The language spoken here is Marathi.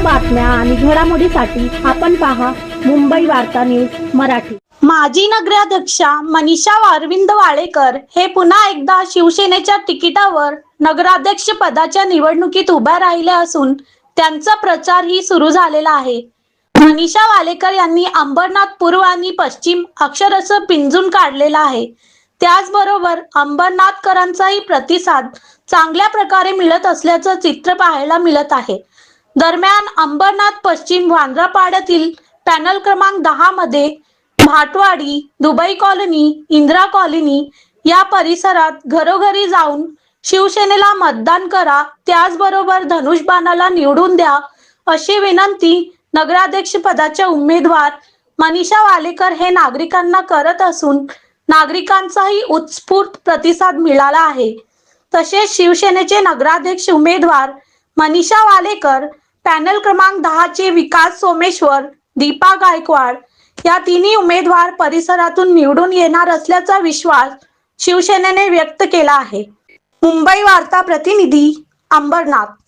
बातम्या आणि घडामोडीसाठी आपण पहा मुंबई वार्ता न्यूज मराठी. माजी नगराध्यक्षा मनीषा अरविंद वाळेकर हे पुन्हा एकदा शिवसेनेच्या तिकिटावर नगराध्यक्ष पदाच्या निवडणुकीत उभ्या राहिल्या असून त्यांचा प्रचारही सुरू झालेला आहे. मनीषा वालेकर यांनी अंबरनाथ पूर्व आणि पश्चिम अक्षरशः पिंजून काढलेला आहे. त्याचबरोबर अंबरनाथकरांचाही प्रतिसाद चांगल्या प्रकारे मिळत असल्याचं चित्र पाहायला मिळत आहे. दरम्यान अंबरनाथ पश्चिम वांद्रापाड्यातील पॅनल क्रमांक दहा मध्ये Bhatwadi Dubai colony Indira colony या परिसरात घरोघरी जाऊन शिवसेनेला मतदान करा त्याचबरोबर धनुष्यबाणाला निवडून द्या अशी विनंती नगराध्यक्ष पदाच्या उमेदवार मनीषा वालेकर हे नागरिकांना करत असून नागरिकांचाही उत्स्फूर्त प्रतिसाद मिळाला आहे. तसेच शिवसेनेचे नगराध्यक्ष उमेदवार मनीषा वालेकर पॅनल क्रमांक दहाचे विकास सोमेश्वर दीपा गायकवाड या तिन्ही उमेदवार परिसरातून निवडून येणार असल्याचा विश्वास शिवसेनेने व्यक्त केला आहे. मुंबई वार्ता प्रतिनिधी अंबरनाथ